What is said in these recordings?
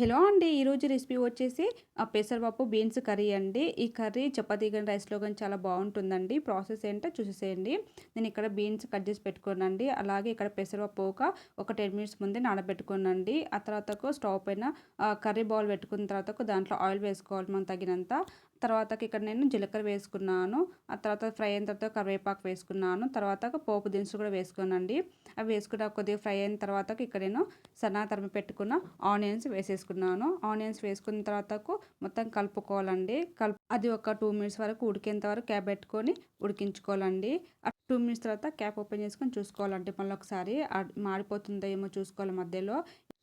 Hello అండి. ఈరోజు recipe వచ్చేసి పెసరపప్పు బీన్స్ కర్రీ అండి. ఈ కర్రీ చపాతీ కానీ రైస్లో కానీ చాలా బాగుంటుందండి. ప్రాసెస్ ఏంటో చూసేసేయండి. నేను ఇక్కడ బీన్స్ కట్ చేసి పెట్టుకున్నానండి. అలాగే ఇక్కడ పెసరపప్పు ఒక ఒక టెన్ మినిట్స్ ముందే నానబెట్టుకున్నాండి ఆ తర్వాత స్టవ్ పైన కర్రీ బౌల్ పెట్టుకున్న తర్వాత దాంట్లో ఆయిల్ వేసుకోవాలి. మనం తగినంత తర్వాతకి ఇక్కడ నేను జీలకర్ర వేసుకున్నాను. ఆ తర్వాత ఫ్రై అయిన తర్వాత కరివేపాకు వేసుకున్నాను. తర్వాత పోపు దినుసులు కూడా వేసుకున్నానండి అవి వేసుకున్న కొద్దిగా ఫ్రై అయిన తర్వాత ఇక్కడ నేను సన్న తరిమి పెట్టుకున్న ఆనియన్స్ వేసేసుకున్నాను. ఆనియన్స్ వేసుకున్న తర్వాతకు మొత్తం కలుపుకోవాలండి. కలుపు అది ఒక టూ మినిట్స్ వరకు ఉడికేంత వరకు క్యాప్ పెట్టుకొని ఉడికించుకోవాలండి. టూ మినిట్స్ తర్వాత క్యాప్ ఓపెన్ చేసుకొని చూసుకోవాలంటే మళ్ళీ ఒకసారి మాడిపోతుందో ఏమో చూసుకోవాలి మధ్యలో.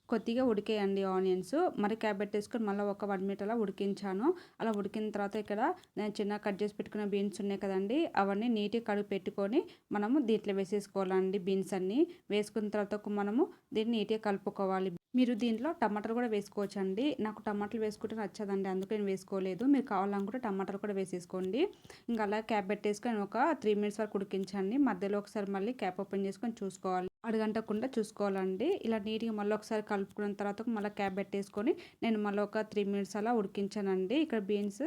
కొద్దిగా ఉడికేయండి ఆనియన్స్. మరి క్యాప్ పెట్టేసుకొని మళ్ళీ ఒక వన్ మినిట్ అలా ఉడికించాను. అలా ఉడికిన తర్వాత ఇక్కడ నేను చిన్న కట్ చేసి పెట్టుకున్న బీన్స్ ఉన్నాయి కదండి అవన్నీ నీట్గా కడుగు పెట్టుకొని మనము దీంట్లో వేసేసుకోవాలండి బీన్స్ అన్నీ. వేసుకున్న తర్వాత మనము దీన్ని నీట్గా కలుపుకోవాలి. మీరు దీంట్లో టమాటాలు కూడా వేసుకోవచ్చు అండి నాకు టమాటాలు వేసుకుంటే నచ్చదండి అందుకే నేను వేసుకోలేదు. మీరు కావాలనుకుంటే టమాటాలు కూడా వేసేసుకోండి. ఇంకా అలా క్యాప్ పెట్టేసుకొని ఒక త్రీ మినిట్స్ వరకు ఉడికించండి. మధ్యలో ఒకసారి మళ్ళీ క్యాప్ ఓపెన్ చేసుకొని చూసుకోవాలి. అడగంటకుండా చూసుకోవాలండి. ఇలా నీట్గా మళ్ళీ ఒకసారి కలుపుకున్న తర్వాత మళ్ళీ క్యాప్ పెట్టేసుకొని నేను మళ్ళీ ఒక త్రీ మినిట్స్ అలా ఉడికించానండి. ఇక్కడ బీన్స్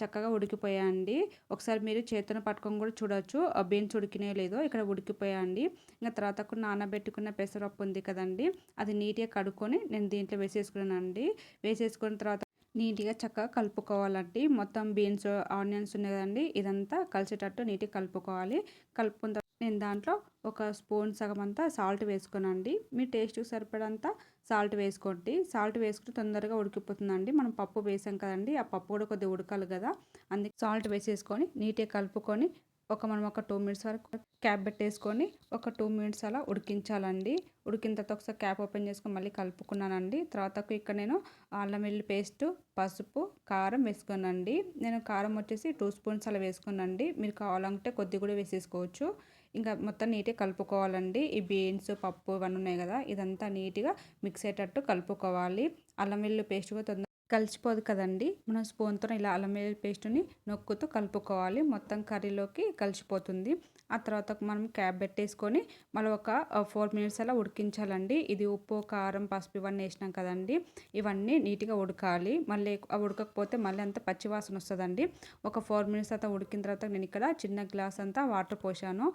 చక్కగా ఉడికిపోయాయండి. ఒకసారి మీరు చేతిని పట్టుకొని కూడా చూడొచ్చు. బీన్స్ ఉడికినాయో లేదో ఇక్కడ ఉడికిపోయాయండి. ఇంకా తర్వాత నానబెట్టుకున్న పెసరపప్పు ఉంది కదండి అది నీట్గా కడుక్కొని నేను దీంట్లో వేసేసుకున్నానండి. వేసేసుకున్న తర్వాత నీట్గా చక్కగా కలుపుకోవాలండి. మొత్తం బీన్స్ ఆనియన్స్ ఉన్నాయి కదండి ఇదంతా కలిసేటట్టు నీట్గా కలుపుకోవాలి. కలుపుకున్న నేను దాంట్లో ఒక స్పూన్ సగం అంతా సాల్ట్ వేసుకోనండి మీ టేస్ట్కి సరిపడంత సాల్ట్ వేసుకోండి. సాల్ట్ వేసుకుంటే తొందరగా ఉడికిపోతుందండి. మనం పప్పు వేసాం కదండి ఆ పప్పు కూడా కొద్దిగా ఉడకాలి కదా. అందుకే సాల్ట్ వేసేసుకొని నీట్గా కలుపుకొని ఒక మనం ఒక టూ మినిట్స్ వరకు క్యాప్ పెట్టేసుకొని ఒక టూ మినిట్స్ అలా ఉడికించాలండి. ఉడికిన తర్వాత ఒకసారి క్యాప్ ఓపెన్ చేసుకొని మళ్ళీ కలుపుకున్నానండి. తర్వాత ఇక్కడ నేను అల్లం వెల్లుల్లి పేస్ట్ పసుపు కారం వేసుకున్నానండి. నేను కారం వచ్చేసి టూ స్పూన్స్ అలా వేసుకున్నానండి. మీరు కావాలంటే కొద్ది కూడా వేసేసుకోవచ్చు. ఇంకా మొత్తం నీట్గా కలుపుకోవాలండి. ఈ బీన్స్ పప్పు ఇవన్నీ ఉన్నాయి కదా ఇదంతా నీట్గా మిక్స్ అయ్యేటట్టు కలుపుకోవాలి. అల్లం వెల్లుల్లి పేస్ట్ కూడా తొందర కలిసిపోదు కదండి. మనం స్పూన్తో ఇలా అల్లం వెల్లుల్లి పేస్ట్ని నొక్కుతూ కలుపుకోవాలి. మొత్తం కర్రీలోకి కలిసిపోతుంది. ఆ తర్వాత మనం క్యాప్ పెట్టేసుకొని మళ్ళీ ఒక ఫోర్ మినిట్స్ అలా ఉడికించాలండి. ఇది ఉప్పు కారం పసుపు ఇవన్నీ వేసినాం కదండి. ఇవన్నీ నీట్గా ఉడకాలి. మళ్ళీ ఉడకకపోతే మళ్ళీ అంత పచ్చివాసన వస్తుందండి. ఒక ఫోర్ మినిట్స్ తర్వాత ఉడికిన తర్వాత నేను ఇక్కడ చిన్న గ్లాస్ అంతా వాటర్ పోసాను.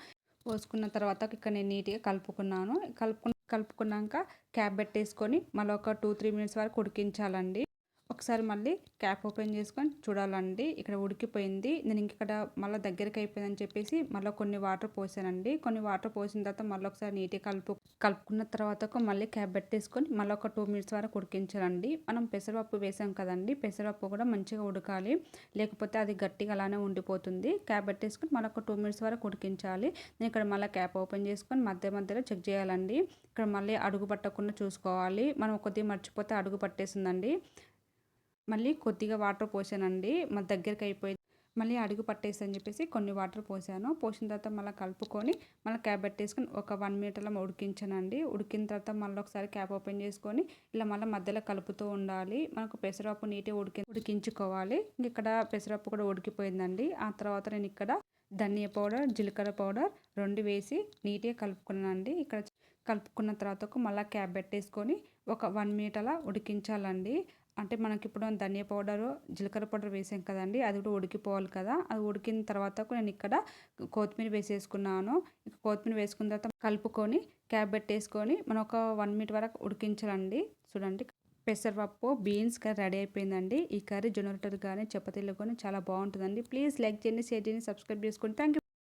పోసుకున్న తర్వాత ఇక్కడ నేను నీట్గా కలుపుకున్నాను. కలుపుకు కలుపుకున్నాక క్యాప్ పెట్టేసుకొని మళ్ళీ ఒక టూ త్రీ మినిట్స్ వరకు ఉడికించాలండి. ఒకసారి మళ్ళీ క్యాప్ ఓపెన్ చేసుకొని చూడాలండి. ఇక్కడ ఉడికిపోయింది. నేను ఇక్కడ మళ్ళీ దగ్గరికి అయిపోయిందని చెప్పేసి మళ్ళీ కొన్ని వాటర్ పోసానండి. కొన్ని వాటర్ పోసిన తర్వాత మళ్ళీ ఒకసారి నీట్గా కలుపు కలుపుకున్న తర్వాత మళ్ళీ క్యాప్ పెట్టేసుకొని మళ్ళీ ఒక టూ మినిట్స్ వరకు ఉడికించాలండి. మనం పెసరపప్పు వేసాం కదండి. పెసరపప్పు కూడా మంచిగా ఉడకాలి. లేకపోతే అది గట్టిగా అలానే ఉండిపోతుంది. క్యాప్ పెట్టేసుకొని మళ్ళీ ఒక టూ మినిట్స్ వరకు ఉడికించాలి. నేను ఇక్కడ మళ్ళీ క్యాప్ ఓపెన్ చేసుకొని మధ్య మధ్యలో చెక్ చేయాలండి. ఇక్కడ మళ్ళీ అడుగు పట్టకుండా చూసుకోవాలి. మనం కొద్దిగా మర్చిపోతే అడుగు పట్టేసిందండి. మళ్ళీ కొద్దిగా వాటర్ పోసానండి. మా దగ్గరికి అయిపోయింది మళ్ళీ అడుగు పట్టేసి అని చెప్పేసి కొన్ని వాటర్ పోసాను. పోసిన తర్వాత మళ్ళీ కలుపుకొని మళ్ళీ క్యాప్ పెట్టేసుకొని ఒక వన్ మినిట్ అలా ఉడికించానండి. ఉడికిన తర్వాత మళ్ళీ ఒకసారి క్యాప్ ఓపెన్ చేసుకొని ఇలా మళ్ళీ మధ్యలో కలుపుతూ ఉండాలి. మనకు పెసరపప్పు నీట్గా ఉడికి ఉడికించుకోవాలి. ఇక్కడ పెసరపప్పు కూడా ఉడికిపోయిందండి. ఆ తర్వాత నేను ఇక్కడ ధనియా పౌడర్ జీలకర్ర పౌడర్ రెండు వేసి నీట్గా కలుపుకున్నానండి. ఇక్కడ కలుపుకున్న తర్వాత మళ్ళీ క్యాప్ పెట్టేసుకొని ఒక వన్ మినిట్ అలా ఉడికించాలండి. అంటే మనకి ఇప్పుడు ధనియా పౌడరు జీలకర్ర పౌడర్ వేసాం కదండి అది కూడా ఉడికిపోవాలి కదా. అది ఉడికిన తర్వాత నేను ఇక్కడ కొత్తిమీర వేసేసుకున్నాను. కొత్తిమీర వేసుకున్న తర్వాత కలుపుకొని క్యాబ్ పెట్టేసుకొని మనం ఒక వన్ మినిట్ వరకు ఉడికించాలండి. చూడండి పెసరపప్పు బీన్స్ కర్రీ రెడీ అయిపోయిందండి. ఈ కర్రీ జొన్న రొట్టెలు కానీ చపాతీలు కానీ చాలా బాగుంటుందండి. ప్లీజ్ లైక్ చేయండి షేర్ చేయండి సబ్స్క్రైబ్ చేసుకోండి. థ్యాంక్